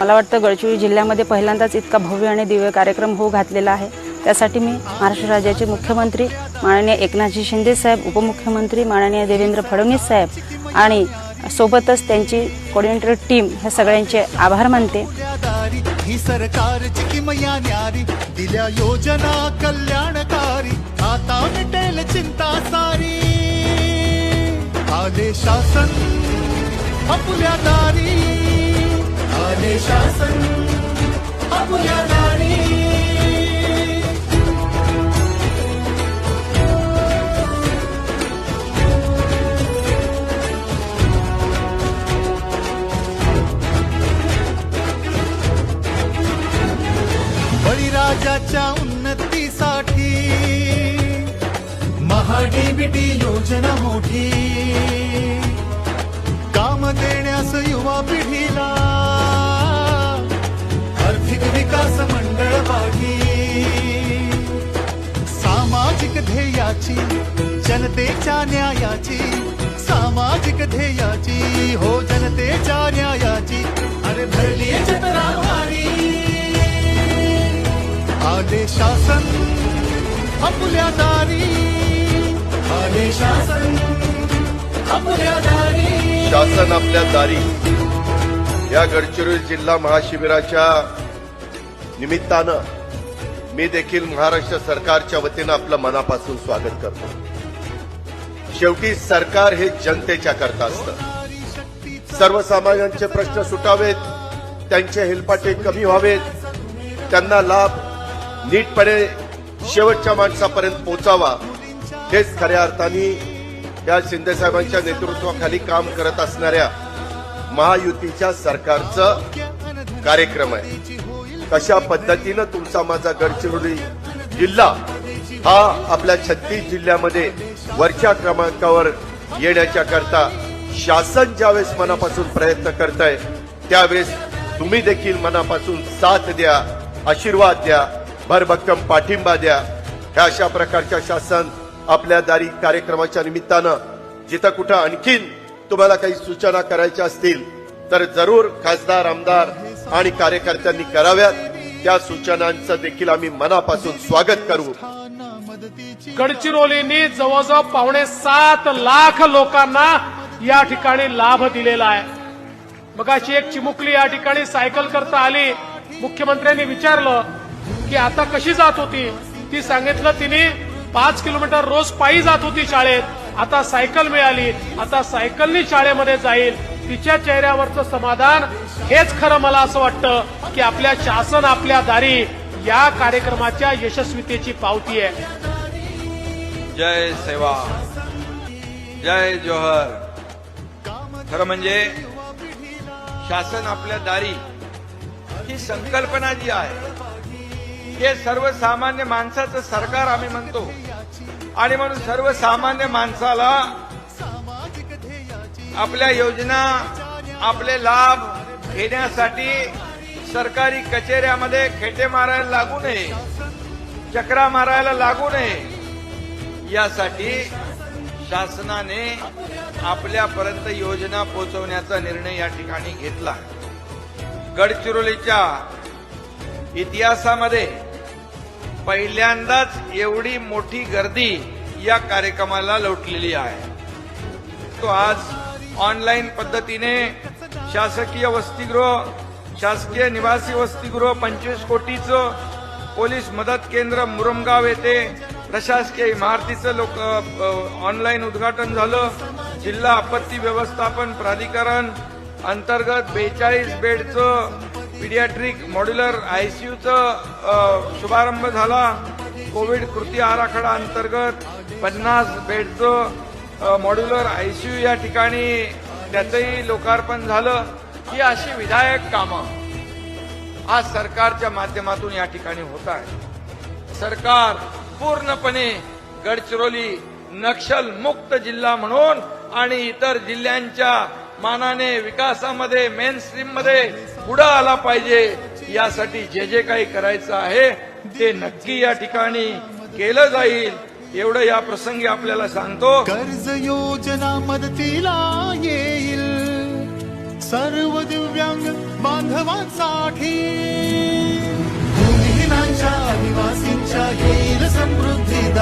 मला वाटतं गडचिरोली जिल्ह्यामध्ये पहिल्यांदाच इतका भव्य आणि दिव्य कार्यक्रम होऊ घातलेला आहे. त्यासाठी मी महाराष्ट्र राज्याचे मुख्यमंत्री माननीय एकनाथजी शिंदे साहेब उपमुख्यमंत्री माननीय देवेंद्र फडणवीस साहेब आणि सोबतच त्यांची कोऑर्डिनेटर टीम ह्या सगळ्यांचे आभार मानते. ही सरकारची किमया न्यारी दिल्या योजना कल्याणकारी आता मिटेल चिंता सारी. आले शासन आपल्या दारी. आले शासन आपल्या दारी बळीराजाच्या उन्नतीसाठी महाडीबीटी योजना मोठी. काम देण्यास युवा पिढी ध्येयाची जनतेच्या न्यायाची सामाजिक ध्येयाची. हो जनतेच्या न्यायाची. अरे भरली आले शासन आपल्या दारी. आले शासन आपल्या दारी. शासन आपल्या दारी. या गडचिरोली जिल्हा महाशिबिराच्या निमित्तानं मी देखील महाराष्ट्र सरकारच्या वतीनं आपलं मनापासून स्वागत करतो. शेवटी सरकार हे जनतेच्या करता असतं. सर्वसामान्यांचे प्रश्न सुटावेत त्यांचे हेलपाटे कमी व्हावेत त्यांना लाभ नीटपणे शेवटच्या माणसापर्यंत पोचावा हेच खऱ्या अर्थाने या शिंदेसाहेबांच्या नेतृत्वाखाली काम करत असणाऱ्या महायुतीच्या सरकारचं कार्यक्रम आहे. कशा पद्धतीनं तुमचा माझा गडचिरोली जिल्हा हा आपल्या छत्तीस जिल्ह्यामध्ये वरच्या क्रमांकावर येण्याच्या करता शासन ज्यावेळेस मनापासून प्रयत्न करत आहे त्यावेळेस तुम्ही देखील मनापासून साथ द्या आशीर्वाद द्या भरभक्कम पाठिंबा द्या. ह्या अशा प्रकारच्या शासन आपल्या दारी कार्यक्रमाच्या निमित्तानं जिथं कुठं आणखीन तुम्हाला काही सूचना करायच्या असतील तर जरूर खासदार आमदार आणि कार्यकर्त्यांनी कराव्यात. त्या सूचनांचं देखील आम्ही मनापासून स्वागत करू. गडचिरोलीनी जवळजवळ पावणे सात लाख लोकांना या ठिकाणी लाभ दिलेला आहे. मगाशी एक चिमुकली या ठिकाणी सायकल करता आली. मुख्यमंत्र्यांनी विचारलं की आता कशी जात होती? ती सांगितलं तिने पाच किलोमीटर रोज पायी जात होती शाळेत. आता सायकल मिळाली आता सायकलनी शाळेमध्ये जाईल. तिच्या चेहऱ्यावरचं समाधान हेच खरं मला असं वाटतं की आपल्या शासन आपल्या दारी या कार्यक्रमाच्या यशस्वीतेची पावती आहे. जय सेवा जय जोहर. खरं म्हणजे शासन आपल्या दारी ही संकल्पना जी आहे हे सर्वसामान्य माणसाचं सरकार आम्ही म्हणतो. आणि म्हणून सर्वसामान्य माणसाला आपल्या योजना आपले लाभ घेण्यासाठी सरकारी कचेऱ्यामध्ये खेटे मारायला लागू नये चक्रा मारायला लागू नये. यासाठी शासनाने आपल्यापर्यंत योजना पोहोचवण्याचा निर्णय या ठिकाणी घेतला. गडचिरोलीच्या इतिहासामध्ये पहिल्यांदाच एवढी मोठी गर्दी या कार्यक्रमाला लोटलेली आहे. तो आज ऑनलाईन पद्धतीने शासकीय वसतिगृह शासकीय निवासी वसतिगृह पंचवीस कोटीचं पोलीस मदत केंद्र मुरमगाव येथे प्रशासकीय इमारतीचं लोक ऑनलाईन उद्घाटन झालं. जिल्हा आपत्ती व्यवस्थापन प्राधिकरण अंतर्गत बेचाळीस बेडचं पीडियाट्रिक मॉड्युलर आयसीयूचं शुभारंभ झाला. कोविड कृती आराखडा अंतर्गत पन्नास बेडचं मॉड्युलर आयसीयू या ठिकाणी त्याचंही लोकार्पण झालं. ही अशी विधायक कामं आज सरकारच्या माध्यमातून या ठिकाणी होत आहे सरकार पूर्णपणे गडचिरोली नक्षल मुक्त जिल्हा म्हणून आणि इतर जिल्ह्यांच्या मानाने विकासामध्ये मेन स्ट्रीममध्ये पुढे आला पाहिजे. यासाठी जे जे काही करायचं आहे ते नक्की या ठिकाणी केलं जाईल. एवढं या प्रसंगी आपल्याला सांगतो. कर्ज योजना मदतीला येईल. सर्व दिव्यांग बांधवांसाठी. भूमिहीनांच्या आदिवासींच्या येईल समृद्धी